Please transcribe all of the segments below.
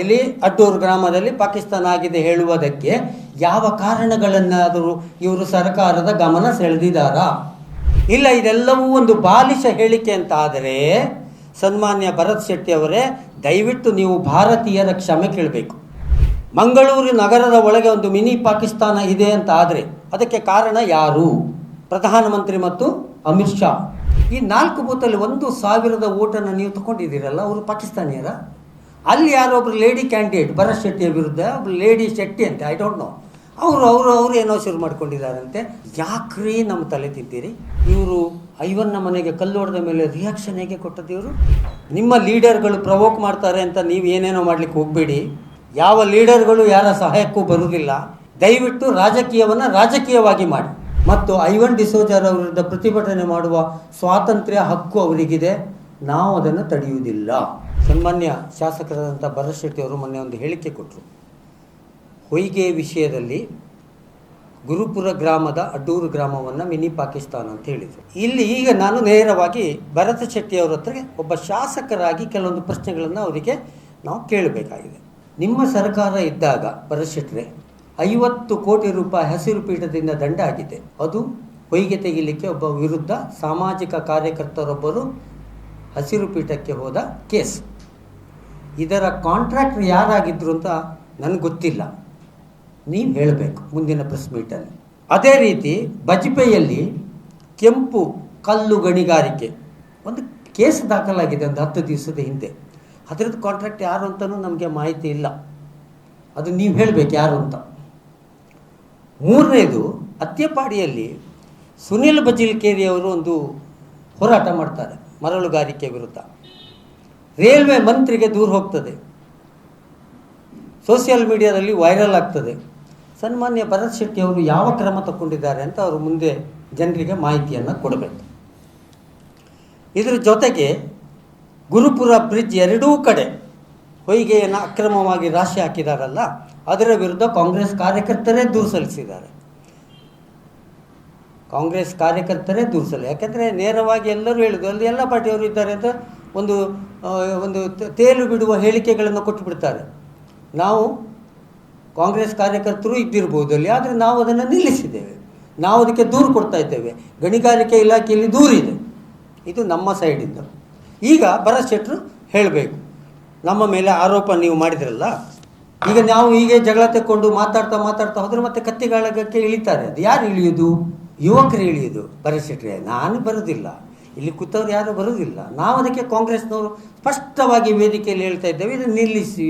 ಇಲ್ಲಿ ಅಡ್ಡೂರು ಗ್ರಾಮದಲ್ಲಿ ಪಾಕಿಸ್ತಾನ ಆಗಿದೆ ಹೇಳುವುದಕ್ಕೆ ಯಾವ ಕಾರಣಗಳನ್ನಾದರೂ ಇವರು ಸರ್ಕಾರದ ಗಮನ ಸೆಳೆದಿದ್ದಾರಾ? ಇಲ್ಲ, ಇದೆಲ್ಲವೂ ಒಂದು ಬಾಲಿಶ ಹೇಳಿಕೆ ಅಂತ ಆದರೆ ಸನ್ಮಾನ್ಯ ಭರತ್ ಶೆಟ್ಟಿ ಅವರೇ, ದಯವಿಟ್ಟು ನೀವು ಭಾರತೀಯರ ಕ್ಷಮೆ ಕೇಳಬೇಕು. ಮಂಗಳೂರು ನಗರದ ಒಳಗೆ ಒಂದು ಮಿನಿ ಪಾಕಿಸ್ತಾನ ಇದೆ ಅಂತ ಆದರೆ ಅದಕ್ಕೆ ಕಾರಣ ಯಾರು? ಪ್ರಧಾನಮಂತ್ರಿ ಮತ್ತು ಅಮಿತ್ ಶಾ. ಈ ನಾಲ್ಕು ಬೂತಲ್ಲಿ ಒಂದು ಸಾವಿರದ ಓಟನ್ನು ನೀವು ತಗೊಂಡಿದ್ದೀರಲ್ಲ, ಅವರು ಪಾಕಿಸ್ತಾನಿಯರ? ಅಲ್ಲಿ ಯಾರೋ ಒಬ್ರು ಲೇಡಿ ಕ್ಯಾಂಡಿಡೇಟ್ ಭರತ್ ಶೆಟ್ಟಿಯ ವಿರುದ್ಧ ಒಬ್ರು ಲೇಡಿ ಶೆಟ್ಟಿ ಅಂತೆ ಐ ಡೋಂಟ್ ನೋ ಅವರು ಅವರು ಅವರು ಏನೋ ಶುರು ಮಾಡ್ಕೊಂಡಿದ್ದಾರಂತೆ. ಯಾಕ್ರಿ ನಮ್ಮ ತಲೆ ತಿಂತೀರಿ? ಇವರು ಐವನ್ನ ಮನೆಗೆ ಕಲ್ಲೋಡದ ಮೇಲೆ ರಿಯಾಕ್ಷನ್ ಹೇಗೆ ಕೊಟ್ಟದ್ದು ಇವರು? ನಿಮ್ಮ ಲೀಡರ್ಗಳು ಪ್ರವೋಕ್ ಮಾಡ್ತಾರೆ ಅಂತ ನೀವು ಏನೇನೋ ಮಾಡ್ಲಿಕ್ಕೆ ಹೋಗಬೇಡಿ. ಯಾವ ಲೀಡರ್ಗಳು ಯಾರ ಸಹಾಯಕ್ಕೂ ಬರುವುದಿಲ್ಲ. ದಯವಿಟ್ಟು ರಾಜಕೀಯವನ್ನು ರಾಜಕೀಯವಾಗಿ ಮಾಡಿ. ಮತ್ತು ಐವನ್ ಡಿಸೋಜರ್ ವಿರುದ್ಧ ಪ್ರತಿಭಟನೆ ಮಾಡುವ ಸ್ವಾತಂತ್ರ್ಯ ಹಕ್ಕು ಅವರಿಗಿದೆ. ನಾವು ಅದನ್ನು ತಡೆಯುವುದಿಲ್ಲ. ಸನ್ಮಾನ್ಯ ಶಾಸಕರಾದಂಥ ಭರಶೆಟ್ಟಿಯವರು ಮೊನ್ನೆ ಒಂದು ಹೇಳಿಕೆ ಕೊಟ್ಟರು. ಹೊಯ್ಗೆ ವಿಷಯದಲ್ಲಿ ಗುರುಪುರ ಗ್ರಾಮದ ಅಡ್ಡೂರು ಗ್ರಾಮವನ್ನು ಮಿನಿ ಪಾಕಿಸ್ತಾನ ಅಂತ ಹೇಳಿದರು. ಇಲ್ಲಿ ಈಗ ನಾನು ನೇರವಾಗಿ ಭರತ ಶೆಟ್ಟಿ ಹತ್ರಗೆ ಹತ್ರ ಒಬ್ಬ ಶಾಸಕರಾಗಿ ಕೆಲವೊಂದು ಪ್ರಶ್ನೆಗಳನ್ನು ಅವರಿಗೆ ನಾವು ಕೇಳಬೇಕಾಗಿದೆ. ನಿಮ್ಮ ಸರ್ಕಾರ ಇದ್ದಾಗ ಭರತ್ ಶೆಟ್ಟರೆ ಐವತ್ತು ಕೋಟಿ ರೂಪಾಯಿ ಹಸಿರು ಪೀಠದಿಂದ ದಂಡ ಆಗಿದೆ. ಅದು ಹೊಯ್ಗೆ ತೆಗಿಲಿಕ್ಕೆ ಒಬ್ಬ ವಿರುದ್ಧ ಸಾಮಾಜಿಕ ಕಾರ್ಯಕರ್ತರೊಬ್ಬರು ಹಸಿರು ಪೀಠಕ್ಕೆ ಹೋದ ಕೇಸ್. ಇದರ ಕಾಂಟ್ರಾಕ್ಟರ್ ಯಾರಾಗಿದ್ರು ಅಂತ ನನಗೆ ಗೊತ್ತಿಲ್ಲ. ನೀವು ಹೇಳಬೇಕು ಮುಂದಿನ ಪ್ರೆಸ್ ಮೀಟಲ್ಲಿ ಅದೇ ರೀತಿ ಬಜ್ಪೆಯಲ್ಲಿ ಕೆಂಪು ಕಲ್ಲು ಗಣಿಗಾರಿಕೆ ಒಂದು ಕೇಸ್ ದಾಖಲಾಗಿದೆ ಒಂದು ಹತ್ತು ದಿವಸದ ಹಿಂದೆ. ಅದರದ್ದು ಕಾಂಟ್ರಾಕ್ಟ್ ಯಾರು ಅಂತಲೂ ನಮಗೆ ಮಾಹಿತಿ ಇಲ್ಲ. ಅದು ನೀವು ಹೇಳಬೇಕು ಯಾರು ಅಂತ. ಮೂರನೇದು ಅತ್ಯಪಾಡಿಯಲ್ಲಿ ಸುನಿಲ್ ಬಜಿಲ್ಕೇರಿ ಅವರು ಒಂದು ಹೋರಾಟ ಮಾಡ್ತಾರೆ ಮರಳುಗಾರಿಕೆ ವಿರುದ್ಧ. ರೈಲ್ವೆ ಮಂತ್ರಿಗೆ ದೂರ ಹೋಗ್ತದೆ. ಸೋಷಿಯಲ್ ಮೀಡಿಯಾದಲ್ಲಿ ವೈರಲ್ ಆಗ್ತದೆ. ಸನ್ಮಾನ್ಯ ಭರತ್ ಶೆಟ್ಟಿ ಅವರು ಯಾವ ಕ್ರಮ ತಗೊಂಡಿದ್ದಾರೆ ಅಂತ ಅವರು ಮುಂದೆ ಜನರಿಗೆ ಮಾಹಿತಿಯನ್ನು ಕೊಡಬೇಕು. ಇದರ ಜೊತೆಗೆ ಗುರುಪುರ ಬ್ರಿಡ್ಜ್ ಎರಡೂ ಕಡೆ ಹೊಯ್ಗೆಯನ್ನು ಅಕ್ರಮವಾಗಿ ರಾಶಿ ಹಾಕಿದಾರಲ್ಲ, ಅದರ ವಿರುದ್ಧ ಕಾಂಗ್ರೆಸ್ ಕಾರ್ಯಕರ್ತರೇ ದೂರು ಸಲ್ಲಿಸಿದ್ದಾರೆ. ಕಾಂಗ್ರೆಸ್ ಕಾರ್ಯಕರ್ತರೇ ದೂರು ಸಲ್ಲಿ ಯಾಕೆಂದರೆ ನೇರವಾಗಿ ಎಲ್ಲರೂ ಹೇಳಿದ್ರು, ಅಲ್ಲಿ ಎಲ್ಲ ಪಾರ್ಟಿಯವರು ಇದ್ದಾರೆ ಅಂತ ಒಂದು ಒಂದು ತೇಲು ಬಿಡುವ ಹೇಳಿಕೆಗಳನ್ನು ಕೊಟ್ಟು ಬಿಡ್ತಾರೆ ನಾವು ಕಾಂಗ್ರೆಸ್ ಕಾರ್ಯಕರ್ತರು ಇದ್ದಿರ್ಬೋದು ಅಲ್ಲಿ, ಆದರೆ ನಾವು ಅದನ್ನು ನಿಲ್ಲಿಸಿದ್ದೇವೆ. ನಾವು ಅದಕ್ಕೆ ದೂರು ಕೊಡ್ತಾ ಇದ್ದೇವೆ. ಗಣಿಗಾರಿಕೆ ಇಲಾಖೆಯಲ್ಲಿ ದೂರಿದೆ ಇದು. ನಮ್ಮ ಸೈಡಿಂದ. ಈಗ ಭರತ್ ಶೆಟ್ಟರು ಹೇಳಬೇಕು, ನಮ್ಮ ಮೇಲೆ ಆರೋಪ ನೀವು ಮಾಡಿದ್ರಲ್ಲ, ಈಗ ನಾವು ಹೀಗೆ ಜಗಳ ತೆಕ್ಕೊಂಡು ಮಾತಾಡ್ತಾ ಮಾತಾಡ್ತಾ ಹೋದರೆ ಮತ್ತೆ ಕತ್ತಿಗಾಳಗಕ್ಕೆ ಇಳಿತಾರೆ. ಅದು ಯಾರು ಇಳಿಯೋದು? ಯುವಕರು ಇಳಿಯೋದು ಭರತ್ ಶೆಟ್ಟರೇ ನಾನು ಬರೋದಿಲ್ಲ. ಇಲ್ಲಿ ಕೂತವ್ರು ಯಾರು ಬರೋದಿಲ್ಲ ನಾವು ಅದಕ್ಕೆ ಕಾಂಗ್ರೆಸ್ನವರು ಸ್ಪಷ್ಟವಾಗಿ ವೇದಿಕೆಯಲ್ಲಿ ಹೇಳ್ತಾ ಇದ್ದೇವೆ, ಇದನ್ನು ನಿಲ್ಲಿಸಿ.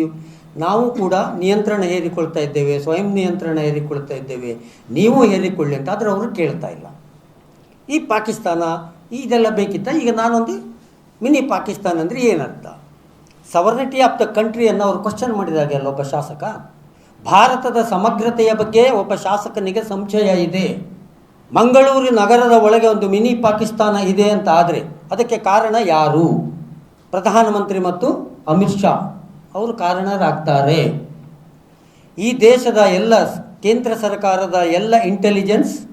ನಾವು ಕೂಡ ನಿಯಂತ್ರಣ ಹೇರಿಕೊಳ್ತಾ ಇದ್ದೇವೆ, ಸ್ವಯಂ ನಿಯಂತ್ರಣ ಹೇರಿಕೊಳ್ತಾ ಇದ್ದೇವೆ. ನೀವು ಹೇರಿಕೊಳ್ಳಿ ಅಂತ ಆದರೆ ಅವರು ಕೇಳ್ತಾ ಇಲ್ಲ. ಈ ಪಾಕಿಸ್ತಾನ, ಇದೆಲ್ಲ ಬೇಕಿತ್ತ? ಈಗ ನಾನೊಂದು ಮಿನಿ ಪಾಕಿಸ್ತಾನ ಅಂದರೆ ಏನರ್ಥ? ಸವರ್ನಿಟಿ ಆಫ್ ದ ಕಂಟ್ರಿಯನ್ನು ಅವರು ಕ್ವಶನ್ ಮಾಡಿದಾಗ ಅಲ್ಲ ಒಬ್ಬ ಶಾಸಕ? ಭಾರತದ ಸಮಗ್ರತೆಯ ಬಗ್ಗೆ ಒಬ್ಬ ಶಾಸಕನಿಗೆ ಸಂಶಯ ಇದೆ. ಮಂಗಳೂರು ನಗರದ ಒಳಗೆ ಒಂದು ಮಿನಿ ಪಾಕಿಸ್ತಾನ ಇದೆ ಅಂತ ಆದರೆ ಅದಕ್ಕೆ ಕಾರಣ ಯಾರು? ಪ್ರಧಾನಮಂತ್ರಿ ಮತ್ತು ಅಮಿತ್ ಶಾ. ಅವರು ಕಾರಣರಾಗ್ತಾರೆ. ಈ ದೇಶದ ಎಲ್ಲ ಕೇಂದ್ರ ಸರ್ಕಾರದ ಎಲ್ಲ ಇಂಟೆಲಿಜೆನ್ಸ್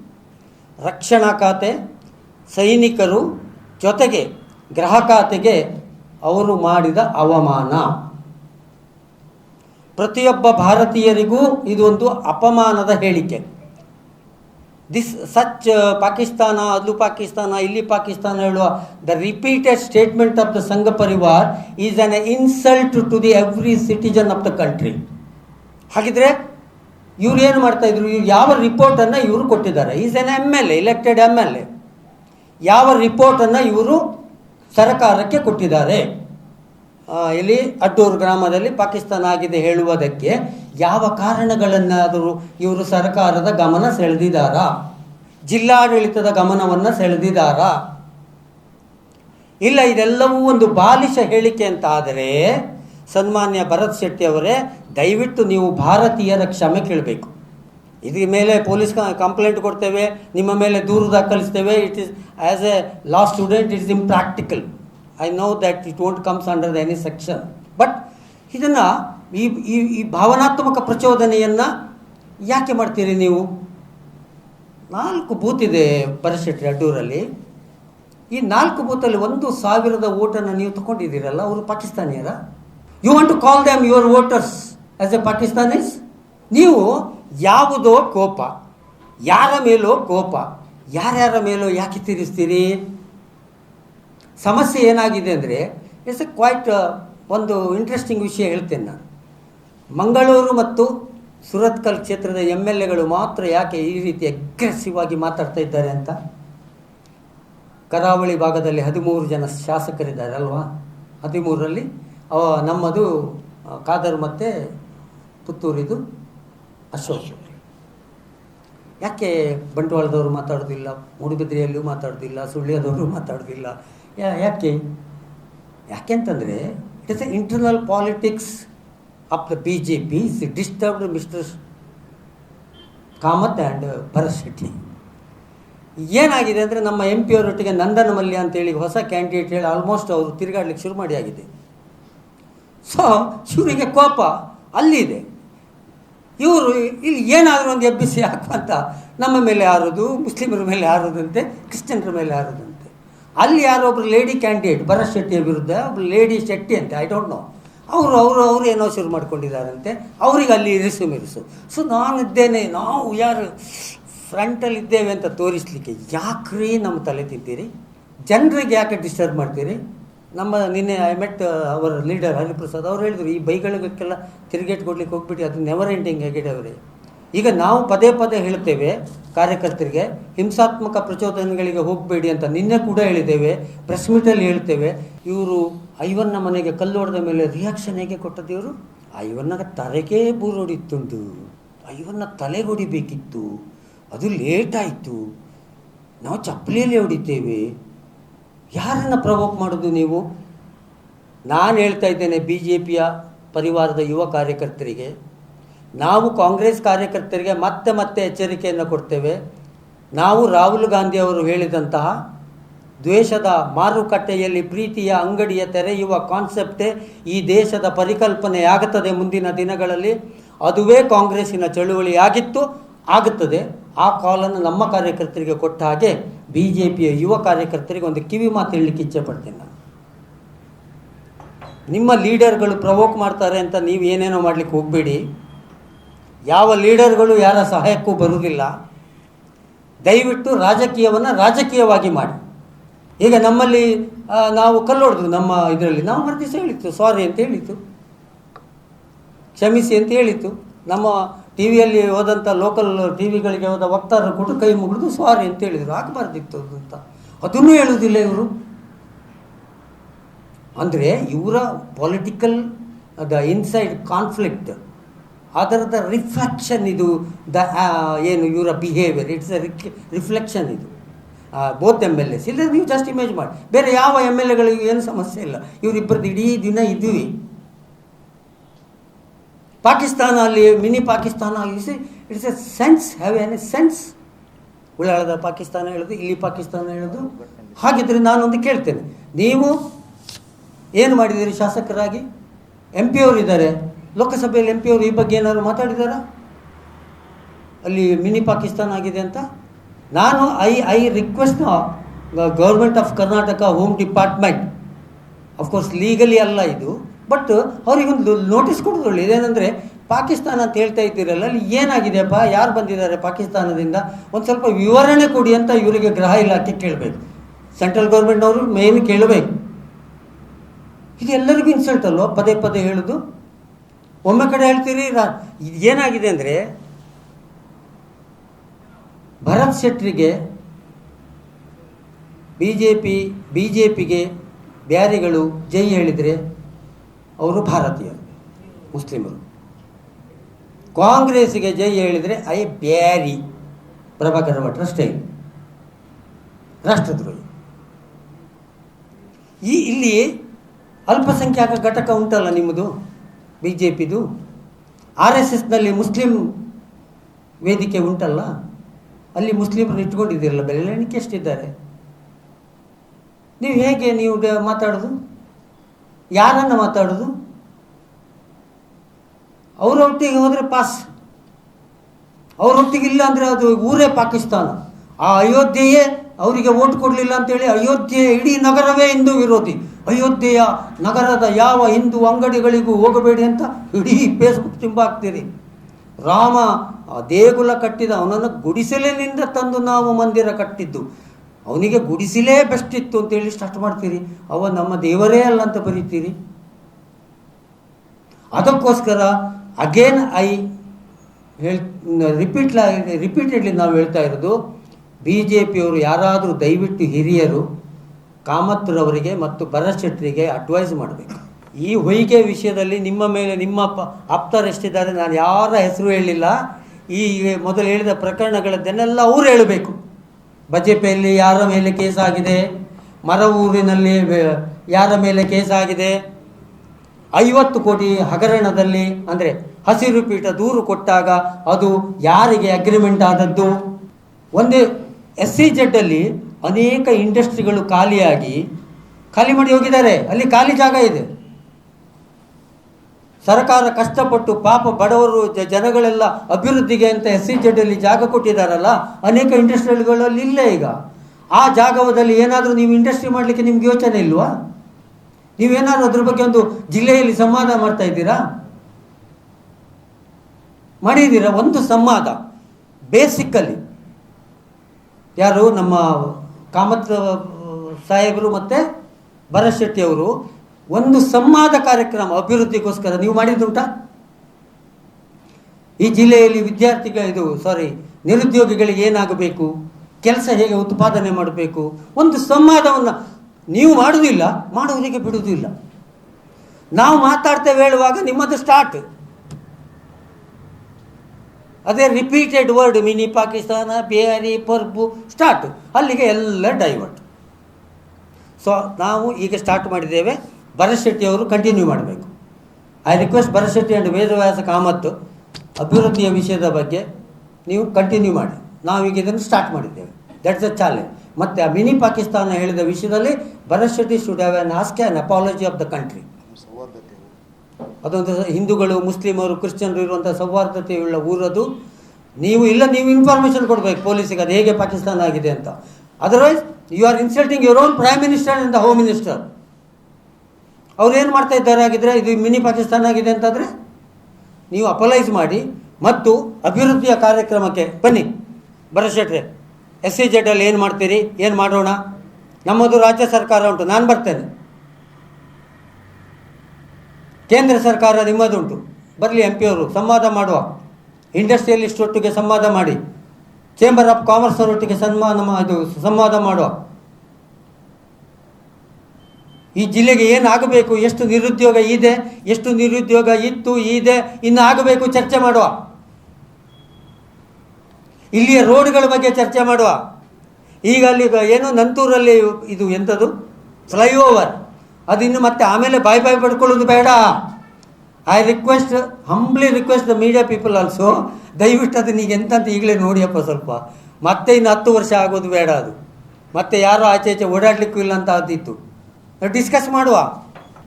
ರಕ್ಷಣಾ ಖಾತೆ, ಸೈನಿಕರು ಜೊತೆಗೆ ಗೃಹ ಖಾತೆಗೆ ಅವರು ಮಾಡಿದ ಅವಮಾನ. ಪ್ರತಿಯೊಬ್ಬ ಭಾರತೀಯರಿಗೂ ಇದೊಂದು ಅಪಮಾನದ ಹೇಳಿಕೆ. ದಿಸ್ ಸಚ್ ಪಾಕಿಸ್ತಾನ ಅದು ಪಾಕಿಸ್ತಾನ ಇಲ್ಲಿ ಪಾಕಿಸ್ತಾನ ಹೇಳುವ the repeated statement of the Sangh Parivar is an insult to the every citizen of the country ಹಾಗಿದ್ರೆ ಇವ್ರು ಏನು ಮಾಡ್ತಾ ಇದ್ರು? ಇವ್ರು ಯಾವ ರಿಪೋರ್ಟನ್ನು ಇವರು ಕೊಟ್ಟಿದ್ದಾರೆ. Is N M L A elected M L A ಯಾವ ರಿಪೋರ್ಟನ್ನು ಇವರು ಸರ್ಕಾರಕ್ಕೆ ಕೊಟ್ಟಿದ್ದಾರೆ? ಇಲ್ಲಿ ಅಡ್ಡೂರು ಗ್ರಾಮದಲ್ಲಿ ಪಾಕಿಸ್ತಾನ ಆಗಿದೆ ಹೇಳುವುದಕ್ಕೆ ಯಾವ ಕಾರಣಗಳನ್ನಾದರೂ ಇವರು ಸರ್ಕಾರದ ಗಮನ ಸೆಳೆದಿದ್ದಾರಾ? ಜಿಲ್ಲಾಡಳಿತದ ಗಮನವನ್ನು ಸೆಳೆದಿದ್ದಾರಾ? ಇಲ್ಲ ಇದೆಲ್ಲವೂ ಒಂದು ಬಾಲಿಶ ಹೇಳಿಕೆ ಅಂತ ಆದರೆ ಸನ್ಮಾನ್ಯ ಭರತ್ ಶೆಟ್ಟಿ ಅವರೇ, ದಯವಿಟ್ಟು ನೀವು ಭಾರತೀಯರ ಕ್ಷಮೆ ಕೇಳಬೇಕು. ಇದ್ರ ಮೇಲೆ ಪೊಲೀಸ್ ಕಂಪ್ಲೇಂಟ್ ಕೊಡ್ತೇವೆ, ನಿಮ್ಮ ಮೇಲೆ ದೂರು ದಾಖಲಿಸ್ತೇವೆ it is as a law student it's impractical I know that it won't comes under any section but ಇದನ್ನು ಈ ಈ ಈ ಭಾವನಾತ್ಮಕ ಪ್ರಚೋದನೆಯನ್ನು ಯಾಕೆ ಮಾಡ್ತೀರಿ ನೀವು? ನಾಲ್ಕು ಬೂತ್ ಇದೆ ಪರಶೆಟ್ಟಿ ಅಡ್ಡೂರಲ್ಲಿ ಈ ನಾಲ್ಕು ಬೂತಲ್ಲಿ ಒಂದು ಸಾವಿರದ ಓಟನ್ನು ನೀವು ತಗೊಂಡಿದ್ದೀರಲ್ಲ, ಅವರು ಪಾಕಿಸ್ತಾನಿಯರ? You want to call them your voters as a Pakistanis ನೀವು ಯಾವುದೋ ಕೋಪ, ಯಾರ ಮೇಲೋ ಕೋಪ, ಯಾರ್ಯಾರ ಮೇಲೋ ಯಾಕೆ ತೀರಿಸ್ತೀರಿ? ಸಮಸ್ಯೆ ಏನಾಗಿದೆ ಅಂದರೆ ಇಟ್ಸ್ ಎ ಕ್ವೈಟ್ ಒಂದು ಇಂಟ್ರೆಸ್ಟಿಂಗ್ ವಿಷಯ ಹೇಳ್ತೇನೆ ನಾನು. ಮಂಗಳೂರು ಮತ್ತು ಸುರತ್ಕಲ್ ಕ್ಷೇತ್ರದ ಎಂ ಎಲ್ ಎಗಳು ಮಾತ್ರ ಯಾಕೆ ಈ ರೀತಿ ಅಗ್ರೆಸಿವ್ ಆಗಿ ಮಾತಾಡ್ತಾ ಇದ್ದಾರೆ ಅಂತ? ಕರಾವಳಿ ಭಾಗದಲ್ಲಿ ಹದಿಮೂರು ಜನ ಶಾಸಕರಿದ್ದಾರೆ ಅಲ್ವಾ? ಹದಿಮೂರರಲ್ಲಿ, ಅವ ನಮ್ಮದು ಕಾದರ್ ಮತ್ತು ಪುತ್ತೂರಿದು ಅಶೋಕ್. ಯಾಕೆ ಬಂಟ್ವಾಳದವರು ಮಾತಾಡೋದಿಲ್ಲ, ಮೂಡುಬಿದ್ರೆಯಲ್ಲೂ ಮಾತಾಡೋದಿಲ್ಲ, ಸುಳ್ಯದವರು ಮಾತಾಡೋದಿಲ್ಲ? ಯಾ, ಯಾಕೆ? ಯಾಕೆಂತಂದರೆ it is a internal politics of the B J P is disturbed mister Kamath and Bharat Shetty ಏನಾಗಿದೆ ಅಂದರೆ, ನಮ್ಮ ಎಂ ಪಿ ಅವರೊಟ್ಟಿಗೆ ನಂದನ ಮಲ್ಯ ಅಂತೇಳಿ ಹೊಸ ಕ್ಯಾಂಡಿಡೇಟ್ ಹೇಳಿ ಆಲ್ಮೋಸ್ಟ್ ಅವರು ತಿರುಗಾಡ್ಲಿಕ್ಕೆ ಶುರು ಮಾಡಿ ಆಗಿದೆ ಸೊ ಇವರಿಗೆ ಕೋಪ ಅಲ್ಲಿದೆ ಇವರು ಇಲ್ಲಿ ಏನಾದರೂ ಒಂದು ಎಬ್ಬಿಸಿ ಹಾಕುವಂತ ನಮ್ಮ ಮೇಲೆ ಆರೋದು ಮುಸ್ಲಿಮರ ಮೇಲೆ ಆರೋದಂತೆ ಕ್ರಿಶ್ಚಿಯನ್ರ ಮೇಲೆ ಆರೋದಂತೆ ಅಲ್ಲಿ ಯಾರೋ ಒಬ್ರು ಲೇಡಿ ಕ್ಯಾಂಡಿಡೇಟ್ ಭರತ್ ಶೆಟ್ಟಿಯ ವಿರುದ್ಧ ಒಬ್ರು ಲೇಡಿ ಶೆಟ್ಟಿ ಅಂತ ಐ ಡೋಂಟ್ ನೋ ಅವರು ಅವರು ಅವರು ಏನೋ ಶುರು ಮಾಡ್ಕೊಂಡಿದ್ದಾರಂತೆ. ಅವ್ರಿಗೆ ಅಲ್ಲಿ ಇರಿಸು ಮಿರಿಸು. ಸೊ ನಾನಿದ್ದೇನೆ, ನಾವು ಯಾರು ಫ್ರಂಟಲ್ಲಿ ಇದ್ದೇವೆ ಅಂತ ತೋರಿಸ್ಲಿಕ್ಕೆ ಯಾಕ್ರೀ ನಮ್ಮ ತಲೆ ತಿಂತೀರಿ? ಜನರಿಗೆ ಯಾಕೆ ಡಿಸ್ಟರ್ಬ್ ಮಾಡ್ತೀರಿ? ನಮ್ಮ ನಿನ್ನೆ ಐ ಮೆಟ್ ಅವರ ಲೀಡರ್ ಹರಿಪ್ರಸಾದ್, ಅವ್ರು ಹೇಳಿದರು, ಈ ಬೈಗಳಿಗೆಲ್ಲ ತಿರುಗೇಟ್ ಕೊಡ್ಲಿಕ್ಕೆ ಹೋಗ್ಬಿಟ್ಟು ಅದು ನೆವರ್ ಎಂಡಿಂಗ್ ಅವರೇ. ಈಗ ನಾವು ಪದೇ ಪದೇ ಹೇಳ್ತೇವೆ ಕಾರ್ಯಕರ್ತರಿಗೆ, ಹಿಂಸಾತ್ಮಕ ಪ್ರಚೋದನೆಗಳಿಗೆ ಹೋಗಬೇಡಿ ಅಂತ ನಿನ್ನೆ ಕೂಡ ಹೇಳಿದ್ದೇವೆ ಪ್ರೆಸ್ ಮೀಟಲ್ಲಿ ಹೇಳ್ತೇವೆ ಇವರು ಐವನ್ನ ಮನೆಗೆ ಕಲ್ಲು ಹೊಡೆದ ಮೇಲೆ ರಿಯಾಕ್ಷನ್ ಹೇಗೆ ಕೊಟ್ಟದ್ದು ಇವರು? ಐವನ್ನ ತಲೆಗೆ ಬೂರೋಡಿತ್ತುಂಟು. ಐವನ್ನ ತಲೆಗೆ ಹೊಡಿಬೇಕಿತ್ತು ಅದು ಲೇಟ್ ಆಯಿತು. ನಾವು ಚಪ್ಪಲಿಯಲ್ಲಿ ಹೊಡಿತೇವೆ. ಯಾರನ್ನು ಪ್ರವೋಕ್ ಮಾಡೋದು ನೀವು? ನಾನು ಹೇಳ್ತಾ ಇದ್ದೇನೆ ಬಿ ಪರಿವಾರದ ಯುವ ಕಾರ್ಯಕರ್ತರಿಗೆ. ನಾವು ಕಾಂಗ್ರೆಸ್ ಕಾರ್ಯಕರ್ತರಿಗೆ ಮತ್ತೆ ಮತ್ತೆ ಎಚ್ಚರಿಕೆಯನ್ನು ಕೊಡ್ತೇವೆ. ನಾವು ರಾಹುಲ್ ಗಾಂಧಿ ಅವರು ಹೇಳಿದಂತಹ ದ್ವೇಷದ ಮಾರುಕಟ್ಟೆಯಲ್ಲಿ ಪ್ರೀತಿಯ ಅಂಗಡಿಯ ತೆರೆಯುವ ಕಾನ್ಸೆಪ್ಟೇ ಈ ದೇಶದ ಪರಿಕಲ್ಪನೆಯಾಗುತ್ತದೆ ಮುಂದಿನ ದಿನಗಳಲ್ಲಿ. ಅದುವೇ ಕಾಂಗ್ರೆಸ್ಸಿನ ಚಳುವಳಿ ಆಗಿತ್ತು ಆಗುತ್ತದೆ. ಆ ಕಾಲನ್ನು ನಮ್ಮ ಕಾರ್ಯಕರ್ತರಿಗೆ ಕೊಟ್ಟ ಹಾಗೆ ಬಿ ಜೆ ಪಿಯ ಯುವ ಕಾರ್ಯಕರ್ತರಿಗೆ ಒಂದು ಕಿವಿ ಮಾತು ಹೇಳಲಿಕ್ಕೆ ಇಚ್ಛೆ ಪಡ್ತೀನಿ ನಾನು. ನಿಮ್ಮ ಲೀಡರ್ಗಳು ಪ್ರವೋಕ್ ಮಾಡ್ತಾರೆ ಅಂತ ನೀವು ಏನೇನೋ ಮಾಡಲಿಕ್ಕೆ ಹೋಗಬೇಡಿ. ಯಾವ ಲೀಡರ್ಗಳು ಯಾರ ಸಹಾಯಕ್ಕೂ ಬರುವುದಿಲ್ಲ. ದಯವಿಟ್ಟು ರಾಜಕೀಯವನ್ನು ರಾಜಕೀಯವಾಗಿ ಮಾಡಿ. ಈಗ ನಮ್ಮಲ್ಲಿ ನಾವು ಕಲ್ಲೊಡೆದು ನಮ್ಮ ಇದರಲ್ಲಿ. ನಾವು ಮರು ಹೇಳಿತ್ತು ಸಾರಿ ಅಂತ ಹೇಳಿತ್ತು ಕ್ಷಮಿಸಿ ಅಂತ ಹೇಳಿತ್ತು ನಮ್ಮ ಟಿ ವಿಯಲ್ಲಿ ಹೋದಂಥ ಲೋಕಲ್ ಟಿ ವಿಗಳಿಗೆ ಹೋದ ವಕ್ತಾರರು ಕೂಡ ಕೈ ಮುಗಿದು ಸಾರಿ ಅಂತ ಹೇಳಿದರು. ಆಗಬಾರ್ದಿತ್ತು ಅಂತ? ಅದನ್ನು ಹೇಳುವುದಿಲ್ಲ ಇವರು. ಅಂದರೆ ಇವರ ಪೊಲಿಟಿಕಲ್ ದ ಇನ್ಸೈಡ್ ಕಾನ್ಫ್ಲಿಕ್ಟ್ ಅದರದ ರಿಫ್ಲೆಕ್ಷನ್ ಇದು ದ ಏನು ಇವರ ಬಿಹೇವಿಯರ್ ಇಟ್ಸ್ ಅ ರಿಫ್ಲೆಕ್ಷನ್ ಇದು. ಬೋತ್ ಎಂ ಎಲ್ ಎಸ್ ಇಲ್ಲ ನೀವು ಜಸ್ಟ್ ಇಮೇಜ್ ಮಾಡಿ. ಬೇರೆ ಯಾವ ಎಂ ಎಲ್ ಎಗಳಿಗೆ ಏನು ಸಮಸ್ಯೆ ಇಲ್ಲ. ಇವರಿಬ್ಬರದ್ದು ಇಡೀ ದಿನ ಇದ್ದೀವಿ ಪಾಕಿಸ್ತಾನ ಅಲ್ಲಿ ಮಿನಿ ಪಾಕಿಸ್ತಾನ ಅಲ್ಲಿ it's a sense have an a sense ಉಳ್ಳಾಳದ Pakistan ಹೇಳೋದು, ಇಲ್ಲಿ ಪಾಕಿಸ್ತಾನ ಹೇಳೋದು. ಹಾಗಿದ್ರೆ ನಾನೊಂದು ಕೇಳ್ತೇನೆ. ನೀವು ಏನು ಮಾಡಿದ್ದೀರಿ ಶಾಸಕರಾಗಿ? ಎಂ ಪಿ ಅವರು ಇದ್ದಾರೆ ಲೋಕಸಭೆಯಲ್ಲಿ ಎಂ ಪಿಯವರು ಈ ಬಗ್ಗೆ ಏನಾದರೂ ಮಾತಾಡಿದಾರಾ? ಅಲ್ಲಿ ಮಿನಿ ಪಾಕಿಸ್ತಾನ ಆಗಿದೆ ಅಂತ? ನಾನು I I request government of Karnataka home department of course legally ಅಲ್ಲ ಇದು. ಬಟ್ ಅವರಿಗೊಂದು ನೋಟಿಸ್ ಕೊಡೋದು ಇದೇನೆಂದರೆ, ಪಾಕಿಸ್ತಾನ ಅಂತ ಹೇಳ್ತಾ ಇದ್ದೀರಲ್ಲ, ಅಲ್ಲಿ ಏನಾಗಿದೆಯಪ್ಪ? ಯಾರು ಬಂದಿದ್ದಾರೆ ಪಾಕಿಸ್ತಾನದಿಂದ? ಒಂದು ಸ್ವಲ್ಪ ವಿವರಣೆ ಕೊಡಿ ಅಂತ ಇವರಿಗೆ ಗೃಹ ಇಲಾಖೆ ಕೇಳಬೇಕು. ಸೆಂಟ್ರಲ್ ಗೌರ್ಮೆಂಟ್ನವರು ಮೇನ್ ಕೇಳಬೇಕು. ಇದು ಎಲ್ಲರಿಗೂ ಇನ್ಸಲ್ಟ್ ಅಲ್ವ? ಪದೇ ಪದೇ ಹೇಳೋದು. ಒಮ್ಮೆ ಕಡೆ ಹೇಳ್ತೀರಿ ಏನಾಗಿದೆ ಅಂದರೆ, Bharat ಶೆಟ್ರಿಗೆ B J P B J ಪಿಗೆ ಬ್ಯಾರಿಗಳು ಜೈ ಹೇಳಿದರೆ ಅವರು ಭಾರತೀಯರು ಮುಸ್ಲಿಮರು. ಕಾಂಗ್ರೆಸ್ಸಿಗೆ ಜೈ ಹೇಳಿದರೆ ಐ ಬ್ಯಾರಿ, ಪ್ರಭಾಕರ ಭಟ್ರ ಸ್ಟೈಲ್ ರಾಷ್ಟ್ರದ್ರೋಹಿ. ಈ ಇಲ್ಲಿ ಅಲ್ಪಸಂಖ್ಯಾತ ಘಟಕ ಉಂಟಲ್ಲ ನಿಮ್ಮದು? ಬಿ ಜೆ ಪಿದು ಆರ್ ಎಸ್ ಎಸ್ನಲ್ಲಿ ಮುಸ್ಲಿಂ ವೇದಿಕೆ ಉಂಟಲ್ಲ, ಅಲ್ಲಿ ಮುಸ್ಲಿಮರನ್ನು ಇಟ್ಕೊಂಡಿದ್ದೀರಲ್ಲ ಬೆರಳೆಣಿಕೆ ಎಷ್ಟಿದ್ದಾರೆ? ನೀವು ಹೇಗೆ ನೀವು ಮಾತಾಡೋದು? ಯಾರನ್ನು ಮಾತಾಡೋದು? ಅವರೊಟ್ಟಿಗೆ ಹೋದರೆ ಪಾಸ್. ಅವರೊಟ್ಟಿಗೆ ಇಲ್ಲ ಅಂದರೆ ಅದು ಊರೇ ಪಾಕಿಸ್ತಾನ. ಆ ಅಯೋಧ್ಯೆಯೇ ಅವರಿಗೆ ಓಟ್ ಕೊಡಲಿಲ್ಲ ಅಂತೇಳಿ ಅಯೋಧ್ಯೆ ಇಡೀ ನಗರವೇ ಹಿಂದೂ ವಿರೋಧಿ. ಅಯೋಧ್ಯೆಯ ನಗರದ ಯಾವ ಹಿಂದೂ ಅಂಗಡಿಗಳಿಗೂ ಹೋಗಬೇಡಿ ಅಂತ ಇಡೀ ಫೇಸ್ಬುಕ್ ತುಂಬಾಕ್ತೀರಿ ರಾಮ ದೇಗುಲ ಕಟ್ಟಿದ ಅವನನ್ನು ಗುಡಿಸಲಿನಿಂದ ತಂದು ನಾವು ಮಂದಿರ ಕಟ್ಟಿದ್ದು. ಅವನಿಗೆ ಗುಡಿಸಲೇ ಬೆಸ್ಟ್ ಇತ್ತು ಅಂತೇಳಿ ಸ್ಟಾರ್ಟ್ ಮಾಡ್ತೀರಿ. ಅವ ನಮ್ಮ ದೇವರೇ ಅಲ್ಲ ಅಂತ ಬರೀತೀರಿ. ಅದಕ್ಕೋಸ್ಕರ ಅಗೇನ್ ಐ ಹೇಳ್ ರಿಪೀಟ್ ರಿಪೀಟೆಡ್ಲಿ ನಾವು ಹೇಳ್ತಾ ಇರೋದು ಬಿ ಜೆ ಪಿಯವರು ಯಾರಾದರೂ ದಯವಿಟ್ಟು ಹಿರಿಯರು ಕಾಮತ್ರವರಿಗೆ ಮತ್ತು ಭರಶೆಟ್ಟರಿಗೆ ಶೆಟ್ಟರಿಗೆ ಅಡ್ವೈಸ್ ಮಾಡಬೇಕು. ಈ ಹೊಯ್ಗೆ ವಿಷಯದಲ್ಲಿ ನಿಮ್ಮ ಮೇಲೆ ನಿಮ್ಮ ಆಪ್ತರೆಷ್ಟಿದ್ದಾರೆ ನಾನು ಯಾರ ಹೆಸರು ಹೇಳಿಲ್ಲ ಈ ಮೊದಲು ಹೇಳಿದ ಪ್ರಕರಣಗಳದ್ದನ್ನೆಲ್ಲ ಅವರು ಹೇಳಬೇಕು. ಬಜೆಪಿಯಲ್ಲಿ ಯಾರ ಮೇಲೆ ಕೇಸಾಗಿದೆ ಮರವೂರಿನಲ್ಲಿ ಯಾರ ಮೇಲೆ ಕೇಸಾಗಿದೆ ಐವತ್ತು ಕೋಟಿ ಹಗರಣದಲ್ಲಿ, ಅಂದರೆ ಹಸಿರು ಪೀಠ ದೂರು ಕೊಟ್ಟಾಗ ಅದು ಯಾರಿಗೆ ಅಗ್ರಿಮೆಂಟ್ ಆದದ್ದು? ಒಂದೇ ಎಸ್ ಸಿ ಜೆಡ್ಡಲ್ಲಿ ಅನೇಕ ಇಂಡಸ್ಟ್ರಿಗಳು ಖಾಲಿಯಾಗಿ ಖಾಲಿ ಮಾಡಿ ಹೋಗಿದ್ದಾರೆ. ಅಲ್ಲಿ ಖಾಲಿ ಜಾಗ ಇದೆ. ಸರ್ಕಾರ ಕಷ್ಟಪಟ್ಟು ಪಾಪ ಬಡವರು ಜನಗಳೆಲ್ಲ ಅಭಿವೃದ್ಧಿಗೆ ಅಂತ ಎಸ್ ಸಿ ಜೆಡ್ಡಲ್ಲಿ ಜಾಗ ಕೊಟ್ಟಿದ್ದಾರಲ್ಲ, ಅನೇಕ ಇಂಡಸ್ಟ್ರಿಗಳಲ್ಲಿ ಇಲ್ಲ ಈಗ. ಆ ಜಾಗದಲ್ಲಿ ಏನಾದರೂ ನೀವು ಇಂಡಸ್ಟ್ರಿ ಮಾಡಲಿಕ್ಕೆ ನಿಮ್ಗೆ ಯೋಚನೆ ಇಲ್ವಾ? ನೀವೇನಾದ್ರು ಅದ್ರ ಬಗ್ಗೆ ಒಂದು ಜಿಲ್ಲೆಯಲ್ಲಿ ಸಂವಾದ ಮಾಡ್ತಾ ಇದ್ದೀರಾ? ಮಾಡಿದ್ದೀರಾ? ಒಂದು ಸಂವಾದ. ಬೇಸಿಕ್ಕಲ್ಲಿ ಯಾರು ನಮ್ಮ ಕಾಮತ್ ಸಾಹೇಬರು ಮತ್ತು ಭರತ್ ಶೆಟ್ಟಿ ಅವರು ಒಂದು ಸಂವಾದ ಕಾರ್ಯಕ್ರಮ ಅಭಿವೃದ್ಧಿಗೋಸ್ಕರ ನೀವು ಮಾಡಿದ್ದುಂಟಾ ಈ ಜಿಲ್ಲೆಯಲ್ಲಿ ವಿದ್ಯಾರ್ಥಿಗಳ ಇದು ಸಾರಿ ನಿರುದ್ಯೋಗಿಗಳಿಗೆ ಏನಾಗಬೇಕು? ಕೆಲಸ ಹೇಗೆ ಉತ್ಪಾದನೆ ಮಾಡಬೇಕು? ಒಂದು ಸಂವಾದವನ್ನು ನೀವು ಮಾಡುವುದಿಲ್ಲ ಮಾಡುವವರಿಗೆ ಬಿಡುವುದಿಲ್ಲ. ನಾವು ಮಾತಾಡ್ತೇವೆ ಹೇಳುವಾಗ ನಿಮ್ಮದು ಸ್ಟಾರ್ಟ್ ಅದೇ repeated word mini Pakistan Bihari ಪರ್ಬು start ಅಲ್ಲಿಗೆ ಎಲ್ಲ ಡೈವರ್ಟ್ ಸೊ ನಾವು ಈಗ ಸ್ಟಾರ್ಟ್ ಮಾಡಿದ್ದೇವೆ. ಭರತ್ ಶೆಟ್ಟಿ ಅವರು ಕಂಟಿನ್ಯೂ ಮಾಡಬೇಕು. I request Bharat Shetty and Vedavyasa Kamath ಅಭಿವೃದ್ಧಿಯ ವಿಷಯದ ಬಗ್ಗೆ ನೀವು ಕಂಟಿನ್ಯೂ ಮಾಡಿ. ನಾವೀಗ ಇದನ್ನು ಸ್ಟಾರ್ಟ್ ಮಾಡಿದ್ದೇವೆ. ದಟ್ಸ್ ಅ ಚಾಲೆಂಜ್ ಮತ್ತು ಆ ಮಿನಿ ಪಾಕಿಸ್ತಾನ ಹೇಳಿದ ವಿಷಯದಲ್ಲಿ Bharat Shetty should have on ask an apology of the country ಅದೊಂದು ಹಿಂದೂಗಳು, ಮುಸ್ಲಿಮರು, ಕ್ರಿಶ್ಚಿಯನ್ರು ಇರುವಂಥ ಸೌಹಾರ್ದತೆಯುಳ್ಳ ಊರದು. ನೀವು ಇಲ್ಲ, ನೀವು ಇನ್ಫಾರ್ಮೇಷನ್ ಕೊಡಬೇಕು ಪೊಲೀಸಿಗೆ, ಅದು ಹೇಗೆ ಪಾಕಿಸ್ತಾನ ಆಗಿದೆ ಅಂತ. Otherwise you are insulting your own prime minister and the home minister ಅವ್ರು ಏನು ಮಾಡ್ತಾ ಇದ್ದಾರೆ ಆಗಿದ್ರೆ ಇದು ಮಿನಿ ಪಾಕಿಸ್ತಾನ ಆಗಿದೆ ಅಂತಂದರೆ, ನೀವು ಅಪಲೈಸ್ ಮಾಡಿ ಮತ್ತು ಅಭಿವೃದ್ಧಿಯ ಕಾರ್ಯಕ್ರಮಕ್ಕೆ ಬನ್ನಿ. ಬರಶೆಟ್ರೆ ಎಸ್ ಸಿ ಜೆಡಲ್ಲಿ ಏನು ಮಾಡ್ತೀರಿ? ಏನು ಮಾಡೋಣ? ನಮ್ಮದು ರಾಜ್ಯ ಸರ್ಕಾರ ಉಂಟು, ನಾನು ಬರ್ತೇನೆ. ಕೇಂದ್ರ ಸರ್ಕಾರ ನಿಮ್ಮದುಂಟು. ಬರಲಿ ಎಂ ಪಿಯವರು ಸಂವಾದ ಮಾಡುವ. ಇಂಡಸ್ಟ್ರಿಯಲಿಸ್ಟ್ ಒಟ್ಟಿಗೆ ಸಂವಾದ ಮಾಡಿ. ಚೇಂಬರ್ ಆಫ್ ಕಾಮರ್ಸ್ ಅವರೊಟ್ಟಿಗೆ ಸನ್ಮಾನ ಇದು ಸಂವಾದ ಮಾಡುವ. ಈ ಜಿಲ್ಲೆಗೆ ಏನು ಆಗಬೇಕು ಎಷ್ಟು ನಿರುದ್ಯೋಗ ಇದೆ? ಎಷ್ಟು ನಿರುದ್ಯೋಗ ಇತ್ತು? ಇದೆ? ಇನ್ನು ಆಗಬೇಕು ಚರ್ಚೆ ಮಾಡುವ. ಇಲ್ಲಿಯ ರೋಡ್ಗಳ ಬಗ್ಗೆ ಚರ್ಚೆ ಮಾಡುವ. ಈಗ ಅಲ್ಲಿ ಏನು ನಂತೂರಲ್ಲಿ ಇದು ಎಂಥದ್ದು ಫ್ಲೈಓವರ್ ಅದು ಇನ್ನು ಮತ್ತೆ ಆಮೇಲೆ ಬಾಯ್ ಬಾಯ್ ಪಡ್ಕೊಳ್ಳೋದು ಬೇಡ. I request humbly request the media people also ದಯವಿಟ್ಟು ಅದನ್ನ ಈಗ ಎಂತಂತ ಈಗಲೇ ನೋಡಿಯಪ್ಪ ಸ್ವಲ್ಪ. ಮತ್ತೆ ಇನ್ನು ಹತ್ತು ವರ್ಷ ಆಗೋದು ಬೇಡ ಅದು. ಮತ್ತೆ ಯಾರು ಆಚೆ ಆಚೆ ಓಡಾಡಲಿಕ್ಕೂ ಇಲ್ಲ ಅಂತ ಆದಿತ್ತು ಡಿಸ್ಕಸ್ ಮಾಡುವ.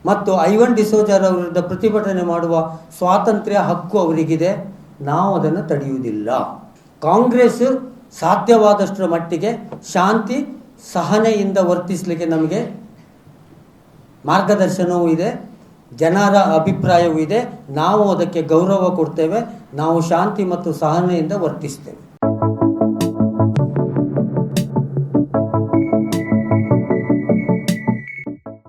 ಮತ್ತು ಐವನ್ ಡಿಸೋಜರ್ ಅವರಿಂದ ಪ್ರತಿಭಟನೆ ಮಾಡುವ ಸ್ವಾತಂತ್ರ್ಯ ಹಕ್ಕು ಅವರಿಗಿದೆ. ನಾವು ಅದನ್ನು ತಡೆಯುವುದಿಲ್ಲ. ಕಾಂಗ್ರೆಸ್ ಸಾಧ್ಯವಾದಷ್ಟರ ಮಟ್ಟಿಗೆ ಶಾಂತಿ ಸಹನೆಯಿಂದ ವರ್ತಿಸಲಿಕ್ಕೆ ನಮಗೆ ಮಾರ್ಗದರ್ಶನವೂ ಇದೆ ಜನರ ಅಭಿಪ್ರಾಯವೂ ಇದೆ. ನಾವು ಅದಕ್ಕೆ ಗೌರವ ಕೊಡ್ತೇವೆ ನಾವು ಶಾಂತಿ ಮತ್ತು ಸಹನೆಯಿಂದ ವರ್ತಿಸ್ತೇವೆ.